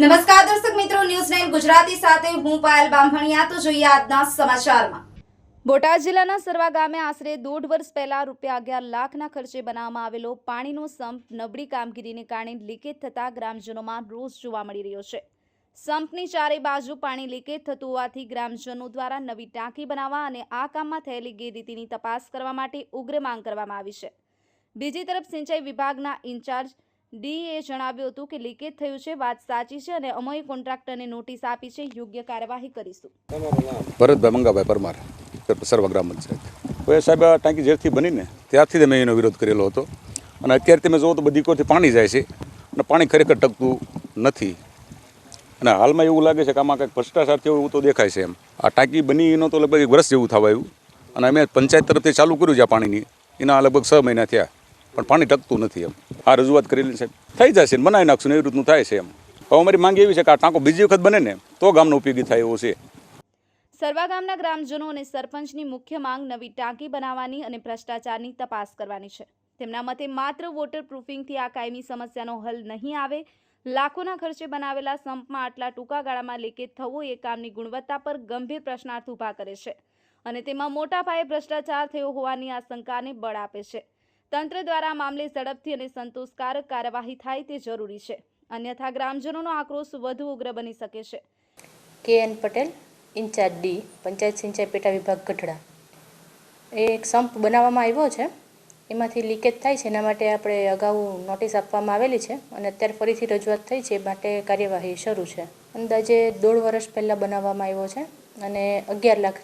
નમસ્કાર દર્શક મિત્રો ન્યૂઝ નાઇન ગુજરાતી સાથે હું પાયલ બામભણિયા. તો જોઈએ આજના સમાચારમાં. બોટાદ જિલ્લાના સરવા ગામે આશરે દોઢ વર્ષ પહેલા રૂપિયા અગિયાર લાખના ખર્ચે બનાવવામાં આવેલો પાણીનો સંપ નબળી કામગીરીને કારણે લીકેજ થતા ગ્રામજનોમાં રોષ જોવા મળી રહ્યો છે. સંપની ચારે બાજુ પાણી લીકેજ થતું હોવાથી ગ્રામજનો દ્વારા નવી ટાંકી બનાવવા અને આ કામમાં થયેલી ગેરરીતિની તપાસ કરવા માટે ઉગ્ર માંગ કરવામાં આવી છે. બીજી તરફ સિંચાઈ વિભાગના ઇન્ચાર્જ ડીએ જણાવ્યું હતું કે લીકેજ થયું છે વાત સાચી છે અને અમોએ કોન્ટ્રાક્ટરને નોટિસ આપી છે યોગ્ય કાર્યવાહી કરીશું. ભરતભાઈ મંગાભાઈ પરમાર સર્વ ગ્રામ પંચાયત. હવે સાહેબ આ ટાંકી જ્યારથી બનીને ત્યારથી જ અમે એનો વિરોધ કરેલો હતો. અને અત્યારે તમે જુઓ તો બધી કોરથી પાણી જાય છે અને પાણી ખરેખર ટકતું નથી. અને હાલમાં એવું લાગે છે કે આમાં કંઈક ભ્રષ્ટાચાર થયો એવું તો દેખાય છે એમ. આ ટાંકી બની એનો તો લગભગ એક વર્ષ જેવું થવા આવ્યું અને અમે પંચાયત તરફથી ચાલુ કર્યું છે આ પાણીની. એના લગભગ છ મહિના થયા. પણ પાણી ટકતું નથી એમ. આ રજૂઆત કરેલી છે. થઈ જશે ને બનાવી નાખશું એવી રીતનું થાય છે એમ. હવે અમારી માંગ એવી છે કે આ ટાંકો બીજી વખત બને ને તો ગામનો ઉપયોગી થાય એવો છે. સરવા ગામના ગ્રામજનો અને સરપંચની મુખ્ય માંગ નવી ટાંકી બનાવવાની અને ભ્રષ્ટાચારની તપાસ કરવાની છે. તેમના મતે માત્ર વોટર પ્રૂફિંગથી આ કાયમી સમસ્યાનો હલ નહીં આવે. લાખોના ખર્ચે બનાવેલા સંપમાં આટલા ટૂંકા ગાળામાં લીકેજ થવું એ કામની ગુણવત્તા પર ગંભીર પ્રશ્નાર્થ ઊભા કરે છે. અને તેમાં મોટા પાયે ભ્રષ્ટાચાર થયો હોવાની આશંકાને બળ આપે છે. તંત્ર દ્વારા મામલે ઝડપથી અને સંતોષકારક કાર્યવાહી થાય તે જરૂરી છે. અન્યથા ગ્રામજનોનો આક્રોશ વધુ ઉગ્ર બની શકે છે. કે N Patel, incharge D, panchayat સિંચાઈ પેટા વિભાગ ગઢડા. એ એક સંપ બનાવવામાં આવ્યો છે. એમાંથી લીકેજ થાય છે. એના માટે આપણે અગાઉ નોટિસ આપવામાં આવેલી છે અને અત્યારે ફરીથી રજૂઆત થઈ છે. એ માટે કાર્યવાહી શરૂ છે. અંદાજે દોઢ વર્ષ પહેલાં બનાવવામાં આવ્યો છે. અને અગિયાર લાખ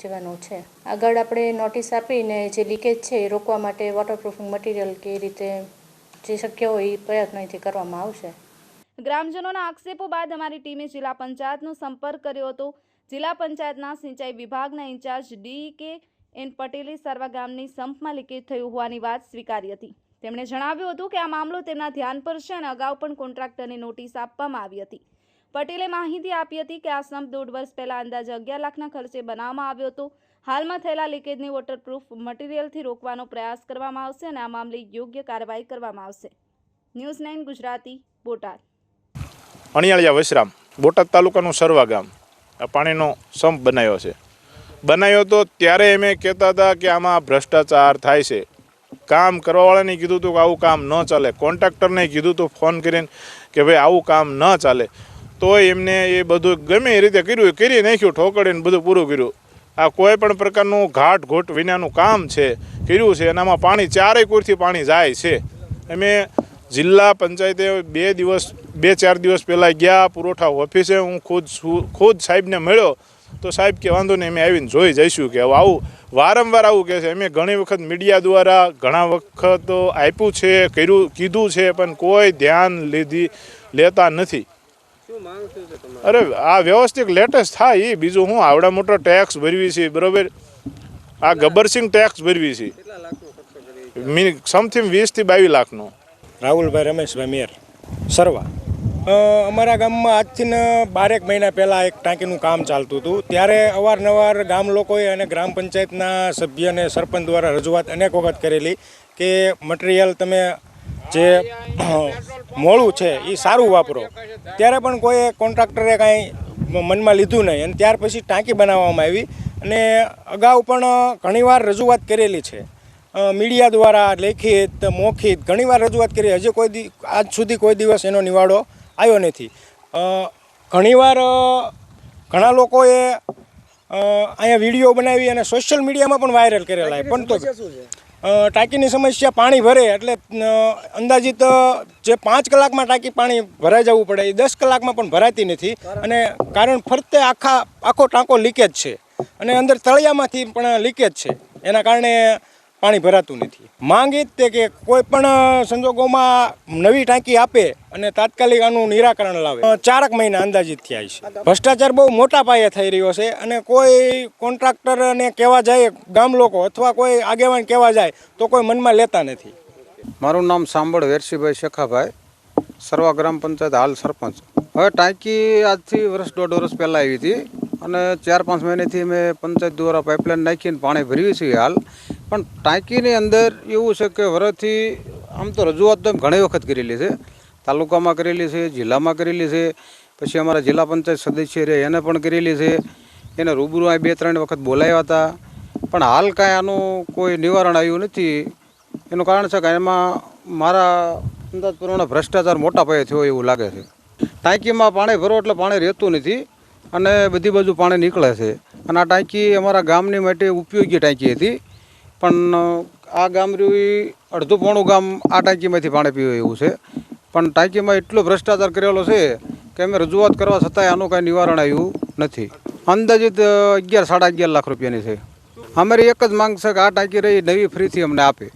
જેવાનો છે. આગળ આપણે નોટિસ આપીને જે લીકેજ છે એ રોકવા માટે વોટરપ્રૂફિંગ મટીરિયલ કે રીતે જે શક્ય હોય એ પ્રયત્નો અહીંથી કરવામાં આવશે. ગ્રામજનોના આક્ષેપો બાદ અમારી ટીમે જિલ્લા પંચાયતનો સંપર્ક કર્યો હતો. જિલ્લા પંચાયતના સિંચાઈ વિભાગના ઇન્ચાર્જ ડી કે એન પટેલે સર્વા ગામની સંપમાં લીકેજ થયું હોવાની વાત સ્વીકારી હતી. તેમણે જણાવ્યું હતું કે આ મામલો તેમના ધ્યાન પર છે અને અગાઉ પણ કોન્ટ્રાક્ટરને નોટિસ આપવામાં આવી હતી. પટેલે માહિતી આપી હતી કે આ સંપ દોઢ વર્ષ પહેલા અંદાજે અગિયાર લાખના ખર્ચે બનાવવામાં આવ્યો હતો. હાલમાં થયેલા લીકેજને વોટરપ્રૂફ મટીરિયલથી રોકવાનો પ્રયાસ કરવામાં આવશે અને આ મામલે યોગ્ય કાર્યવાહી કરવામાં આવશે. News nine Gujarati, Botad. અણિયાળિયા Vashram, Botad તાલુકાનું સરવા ગામ. પાણીનો સંપ બનાવ્યો છે. બનાવ્યો તો ત્યારે એમે કહેતા હતા કે આમાં ભ્રષ્ટાચાર થાય છે. કામ કરવાવાળાને કીધું હતું કે આવું કામ ન ચાલે. કોન્ટ્રાક્ટરને કીધું હતું, ફોન કરીને કે ભાઈ આવું કામ ન ચાલે. તોય એમને એ બધું ગમે એ રીતે કર્યું કરી નાખ્યું ઠોકડીને બધું પૂરું કર્યું. આ કોઈ પણ પ્રકારનું ઘાટ ઘોટ વિનાનું કામ છે, કર્યું છે, એનામાં પાણી ચારેય કોરથી પાણી જાય છે. અમે જિલ્લા પંચાયતે બે દિવસ, બે ચાર દિવસ પહેલાં ગયા, પુરવઠા ઓફિસે, હું ખુદ ખુદ સાહેબને મળ્યો. તો સાહેબ કે વાંધો નહીં, અમે આવીને જોઈ જઈશું કે હવે આવું, વારંવાર આવું કહે છે. અમે ઘણી વખત મીડિયા દ્વારા ઘણા વખત આપ્યું છે, કર્યું, કીધું છે, પણ કોઈ ધ્યાન લીધી, લેતા નથી. અરે આ વ્યવસ્થિત લેટેસ્ટ થાય એ બીજું હું આવડા મોટો ટેક્સ ભરવી છે બરોબર? આ ગબ્બરસિંહ ટેક્સ ભરવી છે. મીન સમથિંગ વીસથી બાવીસ લાખનો. રાહુલભાઈ રમેશભાઈ મેયર સર્વા. અમારા ગામમાં આજથી ને બારેક મહિના પહેલાં એક ટાંકીનું કામ ચાલતું હતું. ત્યારે અવારનવાર ગામ લોકોએ અને ગ્રામ પંચાયતના સભ્ય અને સરપંચ દ્વારા રજૂઆત અનેક વખત કરેલી કે મટીરિયલ તમે જે મોળું છે એ સારું વાપરો. ત્યારે પણ કોઈ કોન્ટ્રાક્ટરે કાંઈ મનમાં લીધું નહીં. અને ત્યાર પછી ટાંકી બનાવવામાં આવી. અને અગાઉ પણ ઘણીવાર રજૂઆત કરેલી છે. મીડિયા દ્વારા લેખિત, મૌખિત, ઘણીવાર રજૂઆત કરી. હજી કોઈ આજ સુધી કોઈ દિવસ એનો નિવાડો આવ્યો નથી. ઘણીવાર ઘણા લોકોએ અહીંયા વીડિયો બનાવી અને સોશિયલ મીડિયામાં પણ વાયરલ કરેલા. પણ તો ટાંકીની સમસ્યા પાણી ભરે એટલે અંદાજિત જે પાંચ કલાકમાં ટાંકી પાણી ભરાઈ જવું પડે એ દસ કલાકમાં પણ ભરાતી નથી. અને કારણ ફરતે આખા આખો ટાંકો લીકેજ છે. અને અંદર તળિયામાંથી પણ લીકેજ છે. એના કારણે પાણી ભરાતું નથી. માંગ એ જ તે કે કોઈ પણ સંજોગોમાં નવી ટાંકી આપે અને તાત્કાલિક આનું નિરાકરણ લાવે. ચારક મહિના અંદાજિત થયા છે. ભ્રષ્ટાચાર બહુ મોટા પાયે થઈ રહ્યો છે અને કોઈ કોન્ટ્રાક્ટરને કહેવા જાય ગામ લોકો અથવા કોઈ આગેવાન કહેવા જાય તો કોઈ મનમાં લેતા નથી. મારું નામ સાંભળ વેરસીભાઈ શેખાભાઈ, સર્વા ગ્રામ પંચાયત હાલ સરપંચ. હવે ટાંકી આજથી વર્ષ દોઢ વર્ષ પહેલાં આવી હતી અને ચાર પાંચ મહિનેથી મેં પંચાયત દ્વારા પાઇપલાઇન નાખીને પાણી ભરવી છીએ હાલ. પણ ટાંકીની અંદર એવું છે કે વરસથી આમ તો રજૂઆત તો ઘણી વખત કરેલી છે. તાલુકામાં કરેલી છે, જિલ્લામાં કરેલી છે, પછી અમારા જિલ્લા પંચાયત સદસ્ય રહે એને પણ કરેલી છે. એને રૂબરૂ અહીં બે ત્રણ વખત બોલાવ્યા હતા. પણ હાલ કાંઈ આનું કોઈ નિવારણ આવ્યું નથી. એનું કારણ છે કે એમાં મારા અંદાજ પ્રમાણે ભ્રષ્ટાચાર મોટા પાયે થયો એવું લાગે છે. ટાંકીમાં પાણી ભરો એટલે પાણી રહેતું નથી અને બધી બાજુ પાણી નીકળે છે. અને આ ટાંકી અમારા ગામની માટે ઉપયોગી ટાંકી હતી. પણ આ ગામ રહ્યું અડધું પોણું ગામ આ ટાંકીમાંથી પાણી પીવે એવું છે. પણ ટાંકીમાં એટલો ભ્રષ્ટાચાર કરેલો છે કે અમે રજૂઆત કરવા છતાંય આનું કાંઈ નિવારણ આવ્યું નથી. અંદાજિત અગિયાર, સાડા અગિયાર લાખ રૂપિયાની છે. અમારી એક જ માંગ છે કે આ ટાંકી રહી, નવી ફ્રીથી અમને આપે.